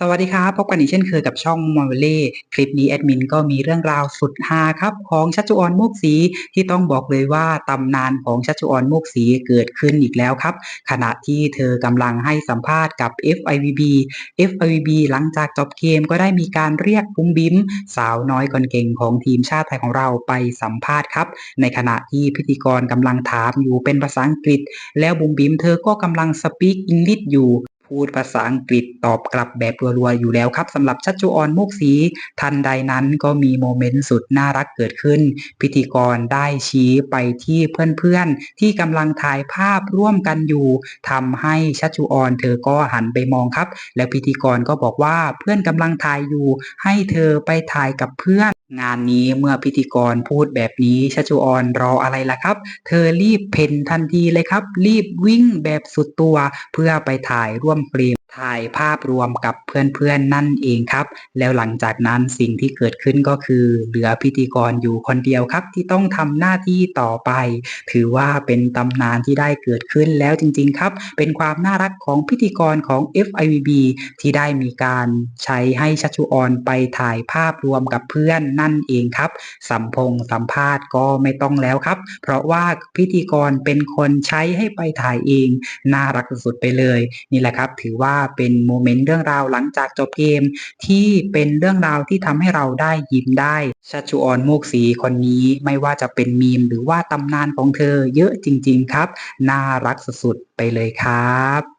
สวัสดีครับ พบกันอีกเช่นเคยกับช่องมอลเวล่คลิปนี้แอดมินก็มีเรื่องราวสุดฮาครับ ของชัชจุออนโมกสีที่ต้องบอกเลยว่าตำนานของชัชจุออนโมกสีเกิดขึ้นอีกแล้วครับ ขณะที่เธอกำลังให้สัมภาษณ์กับ FIVB FIVB หลังจากจบเกมก็ได้มีการเรียกปุ้มบิ้ม สาวน้อยคนเก่งของทีมชาติไทยของเราไปสัมภาษณ์ครับ ในขณะที่พิธีกรกำลังถามอยู่เป็นภาษาอังกฤษ แล้วบุ้มบิ้มเธอก็กำลังสปีกอังกฤษอยู่ พูดภาษาอังกฤษตอบกลับแบบรัวๆอยู่แล้วครับสำหรับชัชจุออนโมกศรีทันใดนั้นก็มีโมเมนต์สุดน่ารักเกิดขึ้น พิธีกรได้ชี้ไปที่เพื่อนๆ ที่กำลังถ่ายภาพร่วมกันอยู่ทำให้ชัชจุออนเธอก็หันไปมองครับ แล้วพิธีกรก็บอกว่าเพื่อนกำลังถ่ายอยู่ ให้เธอไปถ่ายกับเพื่อนงานนี้เมื่อพิธีกรพูดแบบนี้ชัชจุออนรออะไรล่ะครับ เธอรีบเพ่นทันทีเลยครับ รีบวิ่งแบบสุดตัว เพื่อไปถ่ายร่วมเฟรม ถ่ายภาพรวมกับเพื่อนๆนั่นเองครับ แล้วหลังจากนั้นสิ่งที่เกิดขึ้นก็คือเหลือพิธีกรอยู่คนเดียวครับ ที่ต้องทำหน้าที่ต่อไป ถือว่าเป็นตำนานที่ได้เกิดขึ้นแล้วจริง ๆ ครับ เป็นความน่ารักของพิธีกรของ FIVB ที่ได้มีการใช้ให้ชัชชุออนไปถ่ายภาพรวมกับเพื่อนนั่นเองครับสัมพงสัมภาษณ์ก็ไม่ต้องแล้วครับ เพราะว่าพิธีกรเป็นคนใช้ให้ไปถ่ายเองน่ารักสุดๆไปเลย นี่แหละครับ ถือว่าเป็นโมเมนต์เรื่องราวหลังจากจบเกม ที่เป็นเรื่องราวที่ทำให้เราได้ยิ้มได้ชัชชุออนโมกสีคนนี้ไม่ว่าจะเป็นมีมหรือว่าตำนานของเธอเยอะจริง ๆ ครับ น่ารักสุดๆไปเลยครับ